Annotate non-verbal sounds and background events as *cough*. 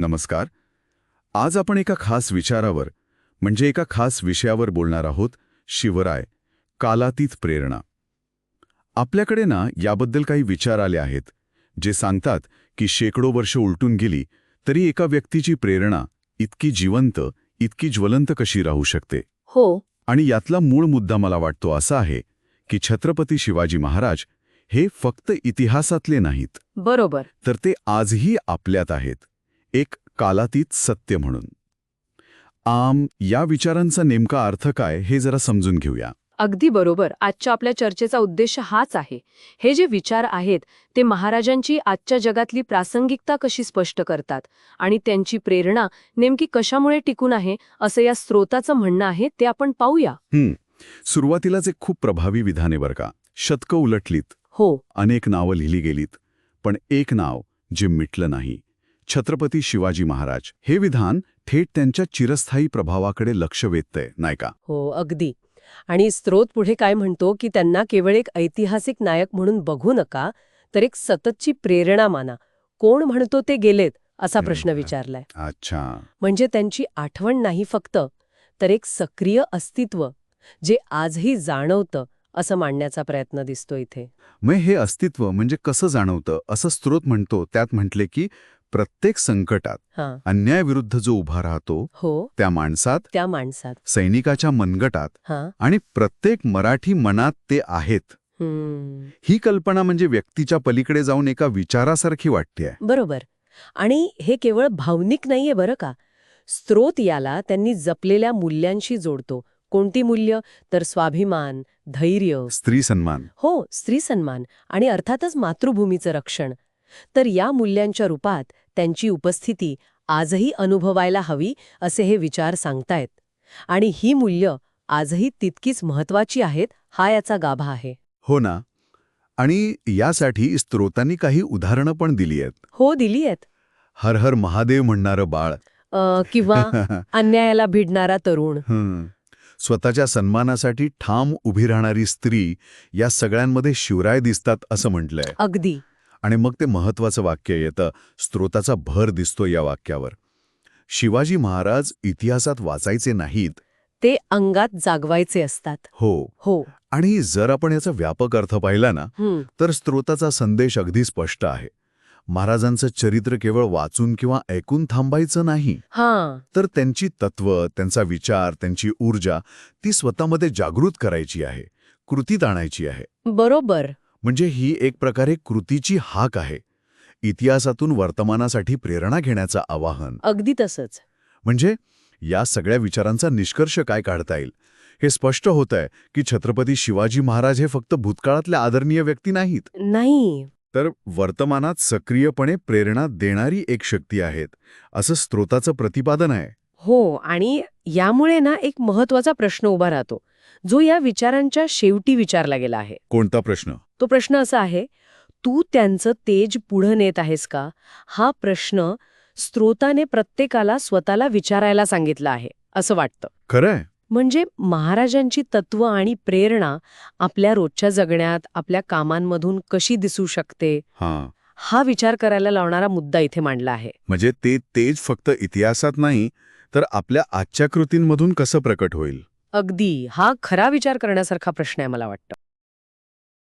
नमस्कार. आज आपण एका खास विचारावर म्हणजे एका खास विषयावर बोलणार आहोत शिवराय कालातीत प्रेरणा. आपल्याकडे ना याबद्दल काही विचार आले आहेत जे सांगतात की शेकडो वर्ष उलटून गेली तरी एका व्यक्तीची प्रेरणा इतकी जिवंत इतकी ज्वलंत कशी राहू शकते? हो. आणि यातला मूळ मुद्दा मला वाटतो असा आहे की छत्रपती शिवाजी महाराज हे फक्त इतिहासातले नाहीत. बरोबर. तर ते आजही आपल्यात आहेत. एक कालातीत सत्य म्हणून. आम या विचारांचा नेमका अर्थ काय हे जरा समजून घेऊया. अगदी बरोबर. आजच्या आपल्या चर्चेचा उद्देश हाच आहे. हे जे विचार आहेत ते महाराजांची आजच्या जगातली प्रासंगिकता कशी स्पष्ट करतात? आणि त्यांची प्रेरणा नेमकी कशामुळे टिकून आहे असं या स्रोताचं म्हणणं आहे ते आपण पाहूया. सुरुवातीलाच एक खूप प्रभावी विधान आहे बरं का. शतकं उलटलीत. हो. अनेक नावं लिहिली गेलीत. पण एक नाव जे मिटलं नाही छत्रपती शिवाजी महाराज. हे विधान थेट त्यांच्या चिरस्थायी प्रभावाकडे लक्ष वेधतंय नाही का? हो अगदी. आणि स्त्रोत पुढे काय म्हणतो की त्यांना केवळ एक ऐतिहासिक नायक म्हणून बघू नका तर एक सततची प्रेरणा माना. कोण म्हणतो ते गेलेत असा प्रश्न. विचारलाय. अच्छा. म्हणजे त्यांची आठवण नाही फक्त तर एक सक्रिय अस्तित्व जे आजही जाणवतं असं मांडण्याचा प्रयत्न दिसतो इथे. मग हे अस्तित्व म्हणजे कसं जाणवतं? असं स्त्रोत म्हणतो त्यात म्हटले की प्रत्येक संकटात अन्यायाविरुद्ध जो उभा राहतो हो. त्या माणसात त्या माणसात. सैनिकाच्या मनगटात आणि प्रत्येक मराठी मनात ते आहेत. ही कल्पना म्हणजे व्यक्तीच्या पलीकडे जाऊन एका विचारासारखी वाटते बरोबर. आणि हे केवळ भावनिक नाहीये बरं का? स्त्रोत याला त्यांनी जपलेल्या मूल्यांशी जोडतो. कोणती मूल्य? तर स्वाभिमान धैर्य. स्त्री सन्मान. हो स्त्री सन्मान आणि अर्थातच मातृभूमीचं रक्षण. तर या मूल्यांच्या रूपात त्यांची उपस्थिती आजही अनुभवायला हवी असे हे विचार सांगतायत. आणि ही मूल्य आजही तितकीच महत्वाची आहेत हा याचा गाभा आहे. हो ना. आणि यासाठी स्त्रोतांनी काही उदाहरणं पण दिली आहेत. हो दिली आहेत. हर हर महादेव म्हणणारं बाळ. किंवा *laughs* अन्यायाला भिडणारा तरुण. स्वतःच्या सन्मानासाठी ठाम उभी राहणारी स्त्री या सगळ्यांमध्ये शिवराय दिसतात असं म्हटलंय. अगदी. आणि मग ते महत्वाचं वाक्य येतं. स्त्रोताचा भर दिसतो या वाक्यावर. शिवाजी महाराज इतिहासात वाचायचे नाहीत. ते अंगात जागवायचे असतात. हो. हो. आणि जर आपण याचा व्यापक अर्थ पाहिला ना तर स्त्रोताचा संदेश अगदी स्पष्ट आहे. महाराजांचं चरित्र केवळ वाचून किंवा ऐकून थांबायचं नाही. हां. तर त्यांची तत्व त्यांचा विचार त्यांची ऊर्जा ती स्वतःमध्ये जागृत करायची आहे. कृतीत आणायची आहे. बरोबर. म्हणजे ही एक प्रकारे कृतीची हाक आहे. इतिहासातून वर्तमानासाठी प्रेरणा घेण्याचं आवाहन. अगदी तसंच. म्हणजे या सगळ्या विचारांचा निष्कर्ष काय काढता येईल? हे स्पष्ट होत आहे की छत्रपती शिवाजी महाराज हे फक्त भूतकाळातल्या आदरणीय व्यक्ती नाहीत. नाही. तर वर्तमानात सक्रियपणे प्रेरणा देणारी एक शक्ती आहेत असं स्त्रोताचं प्रतिपादन आहे. हो आणि यामुळे ना एक महत्त्वाचा प्रश्न उभा राहतो. जो या विचारांच्या शेवटी विचारला गेला आहे. कोणता प्रश्न? तो प्रश्न असा आहे तू त्यांचं तेज पुढं नेत आहेस का? हा प्रश्न स्त्रोताने प्रत्येकाला स्वतःला विचारायला सांगितला आहे असं वाटतं. खरंय. म्हणजे महाराजांची तत्व आणि प्रेरणा आपल्या रोजच्या जगण्यात आपल्या कामांमधून कशी दिसू शकते? हां. हा विचार करायला लावणारा मुद्दा इथे मांडला आहे. म्हणजे ते तेज फक्त इतिहासात नाही तर आपल्या आजच्या कृतींमधून कसं प्रकट होईल? अगदी हा खरा विचार करण्यासारखा प्रश्न आहे मला वाटतं.